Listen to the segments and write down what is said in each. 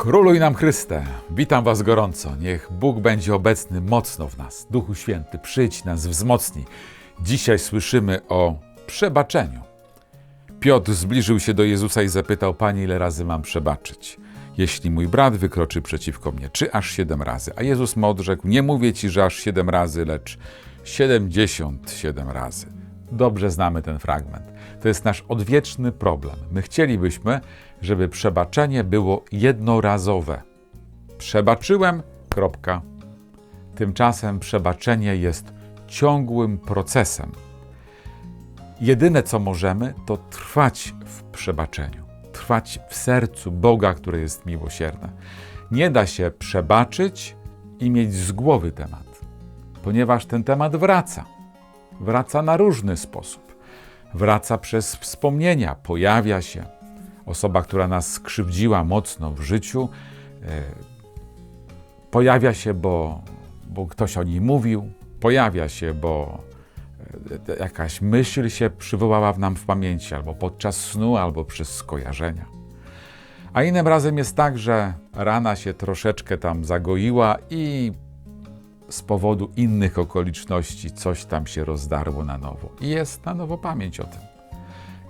Króluj nam Chryste, witam Was gorąco. Niech Bóg będzie obecny mocno w nas. Duchu Święty, przyjdź nas, wzmocnij. Dzisiaj słyszymy o przebaczeniu. Piotr zbliżył się do Jezusa i zapytał: Panie, ile razy mam przebaczyć? Jeśli mój brat wykroczy przeciwko mnie, czy aż siedem razy? A Jezus mu odrzekł: Nie mówię ci, że aż siedem razy, lecz siedemdziesiąt siedem razy. Dobrze znamy ten fragment. To jest nasz odwieczny problem. My chcielibyśmy, żeby przebaczenie było jednorazowe. Przebaczyłem, kropka. Tymczasem przebaczenie jest ciągłym procesem. Jedyne, co możemy, to trwać w przebaczeniu, trwać w sercu Boga, które jest miłosierne. Nie da się przebaczyć i mieć z głowy temat, ponieważ ten temat wraca. Wraca na różny sposób. Wraca przez wspomnienia, pojawia się. Osoba, która nas skrzywdziła mocno w życiu, e, pojawia się, bo, bo ktoś o niej mówił, pojawia się, bo e, jakaś myśl się przywołała w nam w pamięci, albo podczas snu, albo przez skojarzenia. A innym razem jest tak, że rana się troszeczkę tam zagoiła i z powodu innych okoliczności coś tam się rozdarło na nowo. I jest na nowo pamięć o tym.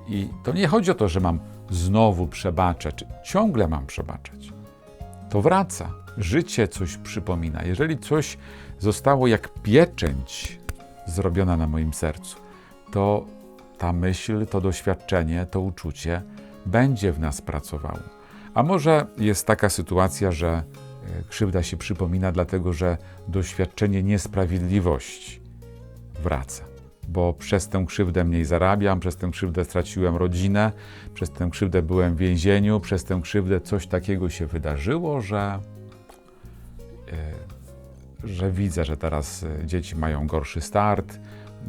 I to nie chodzi o to, że mam znowu przebaczać, ciągle mam przebaczać. To wraca. Życie coś przypomina. Jeżeli coś zostało jak pieczęć zrobiona na moim sercu, to ta myśl, to doświadczenie, to uczucie będzie w nas pracowało. A może jest taka sytuacja, że krzywda się przypomina, dlatego że doświadczenie niesprawiedliwości wraca. Bo przez tę krzywdę mniej zarabiam, przez tę krzywdę straciłem rodzinę, przez tę krzywdę byłem w więzieniu, przez tę krzywdę coś takiego się wydarzyło, że, e, że widzę, że teraz e, dzieci mają gorszy start,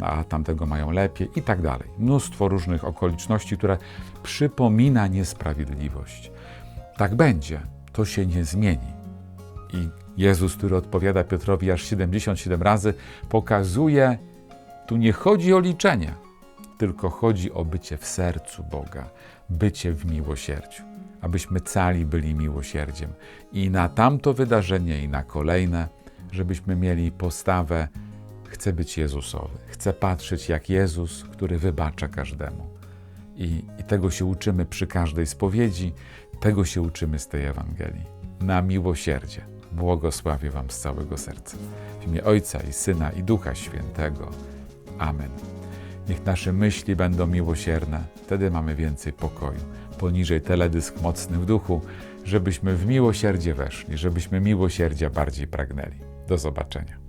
a tamtego mają lepiej i tak dalej. Mnóstwo różnych okoliczności, które przypomina niesprawiedliwość. Tak będzie, to się nie zmieni. I Jezus, który odpowiada Piotrowi aż 77 razy, pokazuje, tu nie chodzi o liczenie, tylko chodzi o bycie w sercu Boga, bycie w miłosierdziu, abyśmy cali byli miłosierdziem i na tamto wydarzenie, i na kolejne, żebyśmy mieli postawę, chcę być Jezusowy, chcę patrzeć jak Jezus, który wybacza każdemu. I, I tego się uczymy przy każdej spowiedzi, tego się uczymy z tej Ewangelii. Na miłosierdzie. Błogosławię Wam z całego serca. W imię Ojca i Syna i Ducha Świętego. Amen. Niech nasze myśli będą miłosierne, wtedy mamy więcej pokoju. Poniżej teledysk mocny w duchu, żebyśmy w miłosierdzie weszli, żebyśmy miłosierdzia bardziej pragnęli. Do zobaczenia.